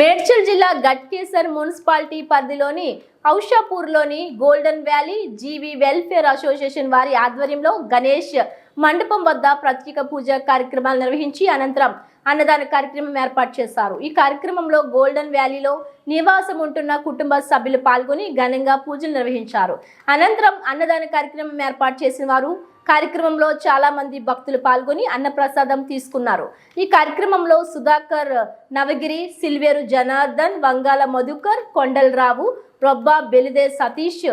మేడ్చల్ జిల్లా గట్కేసర్ మున్సిపాలిటీ పరిధిలోని ఔషాపూర్లోని golden valley G V welfare association వారి ఆధ్వర్యంలో గణేష్ మండపం వద్ద ప్రత్యేక పూజ కార్యక్రమాలు నిర్వహించి అనంతరం అన్నదాన కార్యక్రమం ఏర్పాటు చేశారు. ఈ కార్యక్రమంలో గోల్డెన్ వ్యాలీలో నివాసం ఉంటున్న కుటుంబ సభ్యులు పాల్గొని ఘనంగా పూజలు నిర్వహించారు. అనంతరం అన్నదాన కార్యక్రమం ఏర్పాటు చేసిన వారు కార్యక్రమంలో చాలా మంది భక్తులు పాల్గొని అన్నప్రసాదం తీసుకున్నారు. ఈ కార్యక్రమంలో సుధాకర్ నవగిరి సిల్వేరు జనార్దన్ వంగాల మధుకర్ కొండలరావు రొబ్బా బెలిదే సతీష్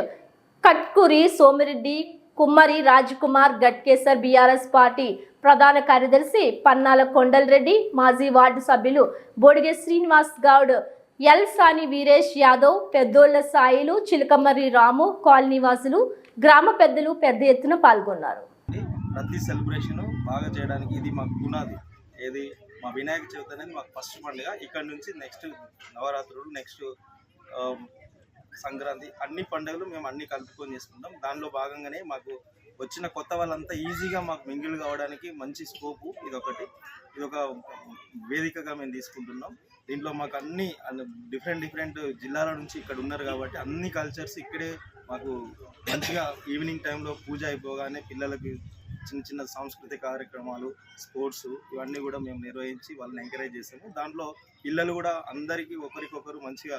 కట్కూరి సోమిరెడ్డి కుమ్మరి రాజ్కుమార్ గట్కేసర్ బీఆర్ఎస్ పార్టీ ప్రధాన కార్యదర్శి పన్నాల కొండలరెడ్డి మాజీ వార్డు సభ్యులు బోడిగే శ్రీనివాస్ గౌడ్ ఎల్ సాని వీరేష్ యాదవ్ పెద్దోళ్ళ సాయిలు చిలకమర్రి రాము కాలనీవాసులు గ్రామ పెద్దలు పెద్ద ఎత్తున పాల్గొన్నారు. ప్రతి సెలబ్రేషన్ బాగా చేయడానికి ఇది మాకు పునాది. ఏది? మా వినాయక చవితి అనేది మాకు ఫస్ట్ పండుగ. ఇక్కడ నుంచి నెక్స్ట్ నవరాత్రులు నెక్స్ట్ um, సంక్రాంతి అన్ని పండుగలు మేము అన్ని కలుపుకొని చేసుకుంటాం. దానిలో భాగంగానే మాకు వచ్చిన కొత్త వాళ్ళంతా ఈజీగా మాకు మింగిల్ కావడానికి మంచి స్కోపు ఇదొకటి. ఇదొక ఇది ఒక వేదికగా మేము తీసుకుంటున్నాం. దీంట్లో మాకు అన్ని డిఫరెంట్ డిఫరెంట్ జిల్లాల నుంచి ఇక్కడ ఉన్నారు కాబట్టి అన్ని కల్చర్స్ ఇక్కడే మాకు మంచిగా ఈవినింగ్ టైంలో పూజ అయిపోగానే పిల్లలకి చిన్న చిన్న సాంస్కృతిక కార్యక్రమాలు స్పోర్ట్స్ ఇవన్నీ కూడా మేము నిర్వహించి వాళ్ళని ఎంకరేజ్ చేసాము దాంట్లో పిల్లలు కూడా అందరికీ ఒకరికొకరు మంచిగా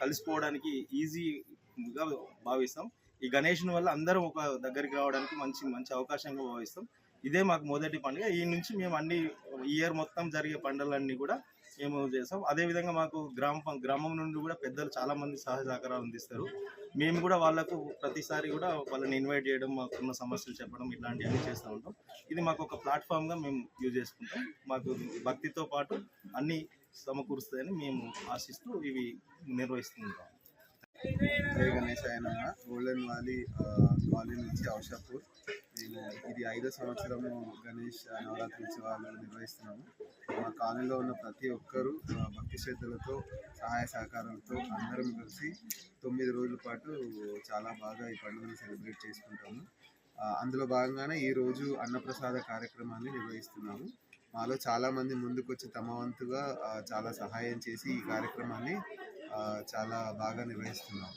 కలిసిపోవడానికి ఈజీగా భావిస్తాం. ఈ గణేష్ని వల్ల అందరం ఒక దగ్గరికి రావడానికి మంచి మంచి అవకాశంగా భావిస్తాం. ఇదే మాకు మొదటి పండుగ. ఈ నుంచి మేము అన్ని ఇయర్ మొత్తం జరిగే పండుగలన్నీ కూడా మేము చేస్తాం. అదేవిధంగా మాకు గ్రామ గ్రామం నుండి కూడా పెద్దలు చాలామంది సహాయ సహకారాలు అందిస్తారు. మేము కూడా వాళ్ళకు ప్రతిసారి కూడా వాళ్ళని ఇన్వైట్ చేయడం మాకున్న సమస్యలు చెప్పడం ఇట్లాంటివన్నీ చేస్తూ ఉంటాం. ఇది మాకు ఒక ప్లాట్ఫామ్గా మేము యూజ్ చేసుకుంటాం. మాకు భక్తితో పాటు అన్నీ సమకూరుస్తాయని మేము ఆశిస్తూ ఇవి నిర్వహిస్తుంటాం. జై గణేష్ ఆయన గోల్డెన్ వ్యాలీ కాలనీ నుంచి ఔషాపూర్ ఇది ఐదో సంవత్సరము గణేష్ నవరాత్రి ఉత్సవాలు నిర్వహిస్తున్నాము. మా కాలనీలో ఉన్న ప్రతి ఒక్కరూ భక్తి శ్రద్ధలతో సహాయ సహకారాలతో అందరం కలిసి తొమ్మిది రోజుల పాటు చాలా బాగా ఈ పండుగను సెలబ్రేట్ చేసుకుంటాము. అందులో భాగంగానే ఈరోజు అన్నప్రసాద కార్యక్రమాన్ని నిర్వహిస్తున్నాము. మాలో చాలామంది ముందుకొచ్చి తమ వంతుగా చాలా సహాయం చేసి ఈ కార్యక్రమాన్ని చాలా బాగా నిర్వహిస్తున్నాము.